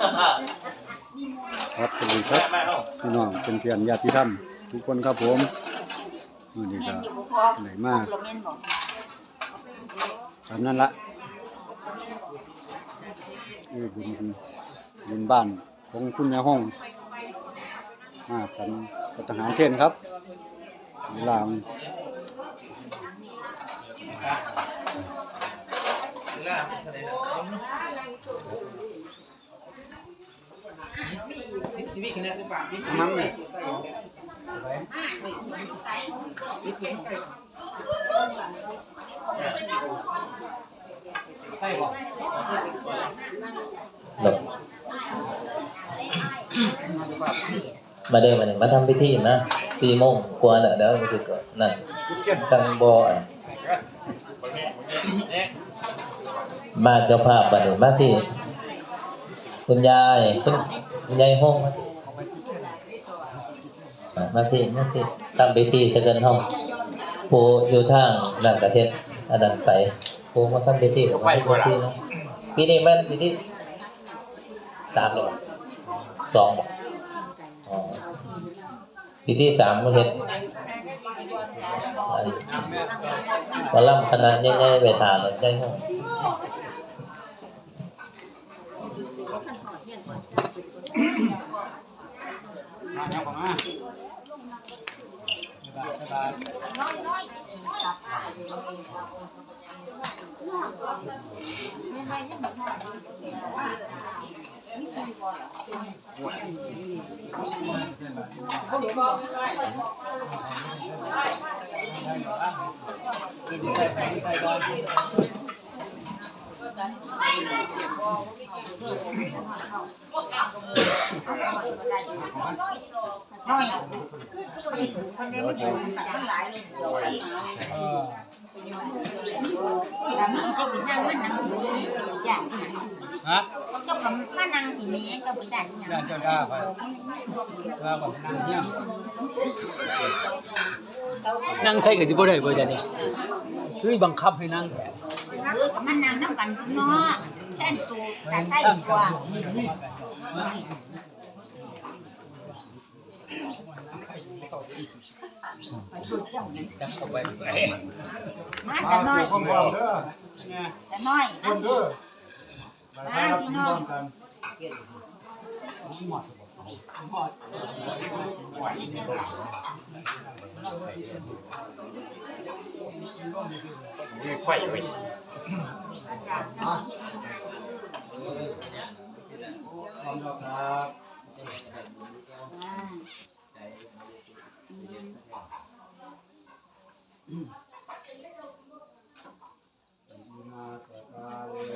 ครับสวัสดีครับแม่เนาะพี่น้องเป็นเพียรญาติธรรมทุกคนครับผมมื้อนี้แม่ก็นอยู่บ่พอไหนมากเราแม่นบ่ตามนั้นละนี่บุญบุญบ้านของคุณแม่ห้องมาสันกับทหารเทนครับเวลา ชีวิตคะแนนตัวปากพี่มันไหมใช่บอมาเดินมาหนึ่งมาทำพิธีนะสี่โมงกว่าน่ะเดี๋ยวมันจะเกิดนั่นจังบออันมาเจ้าภาพบัดนี้มาพี่ คุณยายคุณ ยายห้องมาพี่มาพี่ทำพิธีเสด็จห้องผู้อยู่ทางนั่นกระเทศอันนั้นไปผู้มาทำพิธีกับมาพิธีนะปีนี้มันพิธีสามหรอสองบ่อ๋อปีที่สามมาเฮ็ดอันหมอลำคณะใหญ่ๆไปทานใหญ่ห้อง มาเนี่ยผมมาน้อยคนนี้มันอยู่มันหลายเลยแต่มีก็ไปนั่งมันนั่ง อยู่นี่อย่างนั้ฮะก็กับมานั่งที่นี่ก็ไปดันอย่างย่านเจ้าด้าไปว่าผมนั่งเนี่ยนั่งใส่กับจิบ่ได้บ่จ้ะนี่ย คือบังคับให้นั่งแท้เออกับมันนั่งน้ำกันข้างนอกแท่นตูแต่ใต้กว่าจักเข้าไปไหนมาแต่น้อยผมบอกเด้อเนี่ยแต่น้อยคอันนนี้ เด้อมาพี่น้องมีไฟไปครับมาสกาเล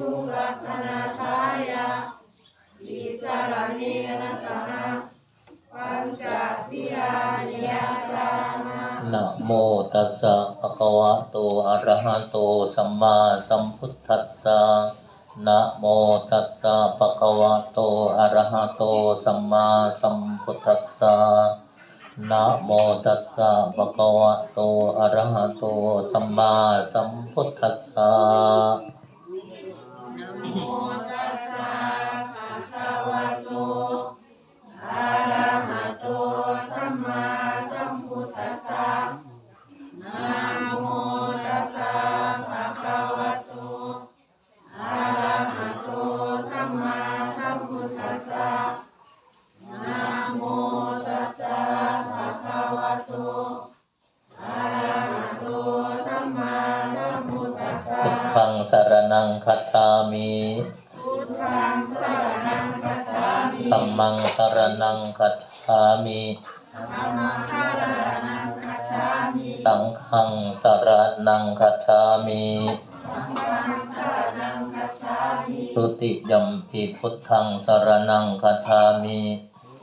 ตนาทายะติสรเนยสนะปัญจศีลานิยาจามะทุติยัมปิมายังวิสุงวิสุงรัตนาทายะติสรเนยสนะปัญจศีลานิยาจามะวัตติยัมปิมายังพันเตวิสุงวิสุงรันาทายะวิสารเนนะสนะปัญจศีลานิยจามะนะโมตัสสะภะคะวะโตอะรมมาสัมพุทธัสสะนะโมตัสสะภะคะวะโตอะระหะโตสัมมาสัมพุทธัสสะนะโมตัสสะภะคะวะโตอะระหะโตสัมมาสัมพุทธัสสะ นะโมตัสสะภะคะวะโต อะระหะโต สัมมาสัมพุทธัสสะนะโมตัสสะภะคะวะโตอะระหะโตสัมมาสัมพุทธัสสะนะ พุทธังสรณังคัจฉามิพุทธังสรณังคัจฉามิธัมมังสรณังคัจฉามิธัมมังสรณังคัจฉามิสังฆังสรณังคัจฉามิสังฆังสรณังคัจฉามิทุติยัมปิพุทธังสรณังคัจฉามิ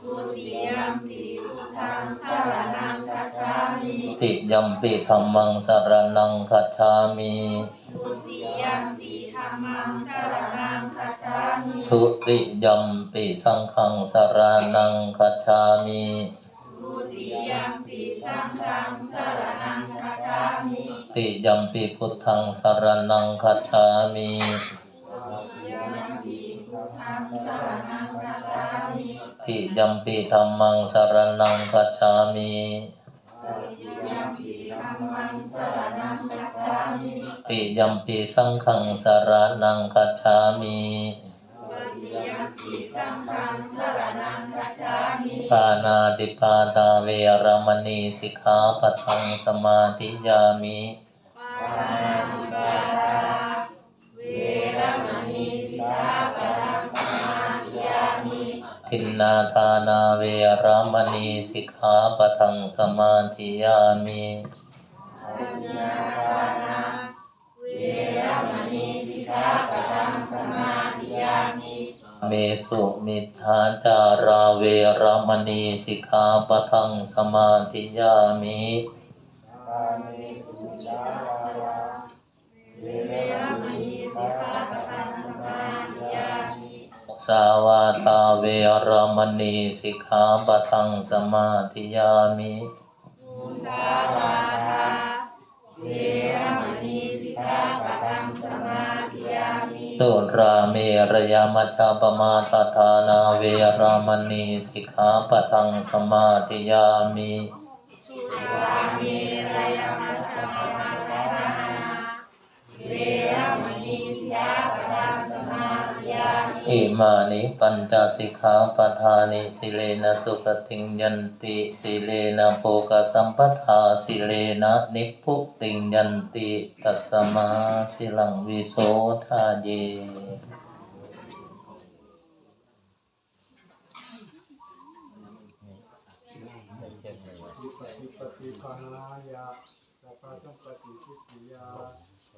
ทุติยมปิพุทธังสรณังคัจฉามิทุติยัมปิธัมมังสรณังคัจฉามิทุติยมปิธั มมังสรณังคัจฉามิทุติยัมปิสังฆังสรณังคัจฉามิทุติยมปิสังฆังสรณังคัจฉามิทุติยัมปิพุทธังสรณังคัจฉามิทุติยมปิพุทธังสรณังคัจฉามิทุติยัมปิธัมมังสรณังคัจฉามิ ติยัมปิสังฆังสรณังคัจฉามิทุติยมปิสังฆังสรณังคัจฉามิปานาติปาตาเวรมณีสิกขาปะทังสมาธิยามิปานาติปาตาเวรมณีสิกขาปะทังสมาธิยามิทินนาทานาเวรมณีสิกขาปะทังสมาธิยามิปัญญาทานา ปะทังสมาธิยามิเมสุมิทธาจาราเวรมณีสิกขาปะทังสมาธิยามิเวรมณีสิกขาปะทังสมาธิยามิสาวาทาเวรมณีสิกขาปะทังสมาธิยามิมุสาวาทาเวรมณีสิก ขาปะทังสมาธิยามิสุราเมรยามัชฌาปมาทาทานาเวรมณีสิกขาปะทังสมาธิยามิสุราเมรยมั อิมานิปัญจสิกขาปทานิสิเลนะสุขติงยันติสิเลนะโภกสัมปทาสิเลนะนิพุติงยันติตัสมาสิลังวิโสทาเยปฏิปฏิปนายะสัพพะสัมปะทุกขาวินาศายะปะริตังปฏิปฏิปานายะสัพพะสัมปติทิฏฐิยา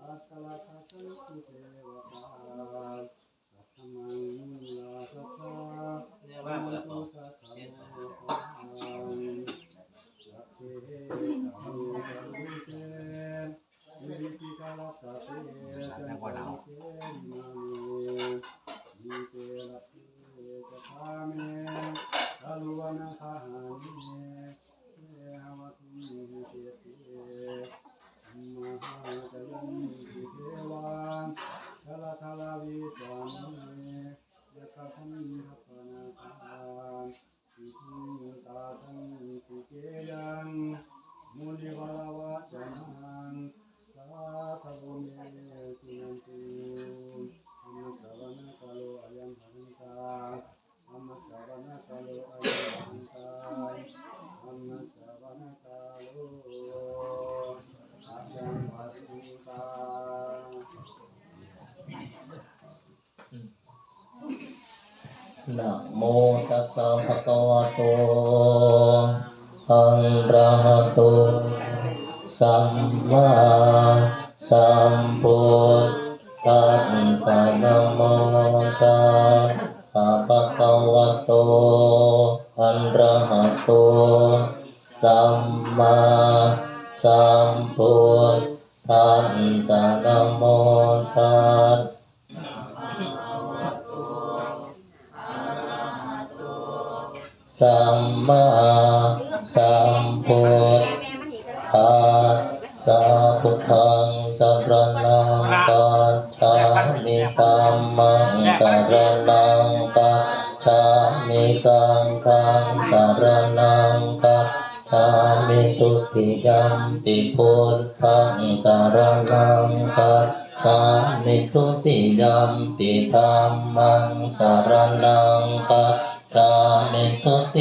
พะทุกขาวินาศายะปะริตังสุขังรัตตังวิปฏิปฏิปานายะสัพพะสัมปติทิฏฐิยาสัพพะโลกาวินาศายะ ปะอิตังสุขมังคลังมังคาจะตวาเลสุอัตตลกัสสสุเทวตาสัทธมังมุนีลาสัทธามันตุสัทธาโมทังสัพเพเทธรรมะรุเตวิริติกาลสัพเพจันตริเกมาเมมิเตระเตจะพาเม Alwana kahani Ehawatum Hiti Mahadayan Devan Kala kala vitani Yakatan hapanatan Ihim tatan tikeyan Muni valawajanan Sakabumi sinantun Amasavana kalo ayam haranta Amasavana kalo ayam haranta นะโมตัสสะภะคะวะโตอะระหะโตสัมมาสัมพุทธัสสะนะโมตัสสะภะคะวะโตอะระหะโตสัมมาสัมพุทธัสสะนะโมตัส สัมมาสัมพุทธาสัพพุทธังสรณังกัจฉามิธัมมังสัรณังกัจฉามิสังฆังสัรณังกัจฉามิทุติยัมปิพุทธังสรณังกัจฉามิทุติยัมปิธัมมังสรณังกัจ ฉามิทุติ